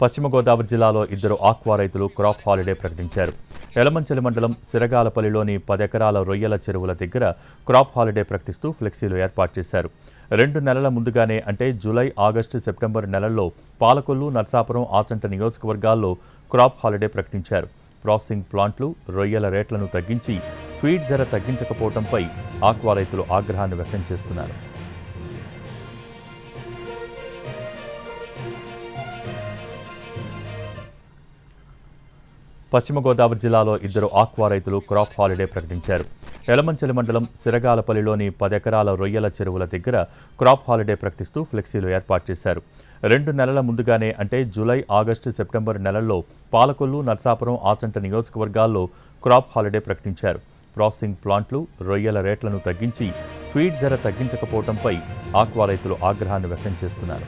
పశ్చిమ గోదావరి జిల్లాలో ఇద్దరు ఆక్వా రైతులు క్రాప్ హాలిడే ప్రకటించారు. ఎలమంచలి మండలం సిరగాలపల్లిలోని పదెకరాల రొయ్యల చెరువుల దగ్గర క్రాప్ హాలిడే ప్రకటిస్తూ ఫ్లెక్సీలు ఏర్పాటు చేశారు. రెండు నెలల ముందుగానే అంటే జూలై ఆగస్టు సెప్టెంబర్ నెలల్లో పాలకొల్లు నర్సాపురం ఆచంట నియోజకవర్గాల్లో క్రాప్ హాలిడే ప్రకటించారు. ప్రాసెసింగ్ ప్లాంట్లు రొయ్యల రేట్లను తగ్గించి ఫీడ్ ధర తగ్గించకపోవడంపై ఆక్వా రైతులు ఆగ్రహాన్ని వ్యక్తం చేస్తున్నారు. పశ్చిమ గోదావరి జిల్లాలో ఇద్దరు ఆక్వా రైతులు క్రాప్ హాలిడే ప్రకటించారు. ఎలమంచలి మండలం సిరగాలపల్లిలోని పదెకరాల రొయ్యల చెరువుల దగ్గర క్రాప్ హాలిడే ప్రకటిస్తూ ఫ్లెక్సీలు ఏర్పాటు చేశారు. రెండు నెలల ముందుగానే అంటే జూలై ఆగస్టు సెప్టెంబర్ నెలల్లో పాలకొల్లు నర్సాపురం ఆచంట నియోజకవర్గాల్లో క్రాప్ హాలిడే ప్రకటించారు. ప్రాసెసింగ్ ప్లాంట్లు రొయ్యల రేట్లను తగ్గించి ఫీడ్ ధర తగ్గించకపోవడంపై ఆక్వా రైతులు ఆగ్రహాన్ని వ్యక్తం చేస్తున్నారు.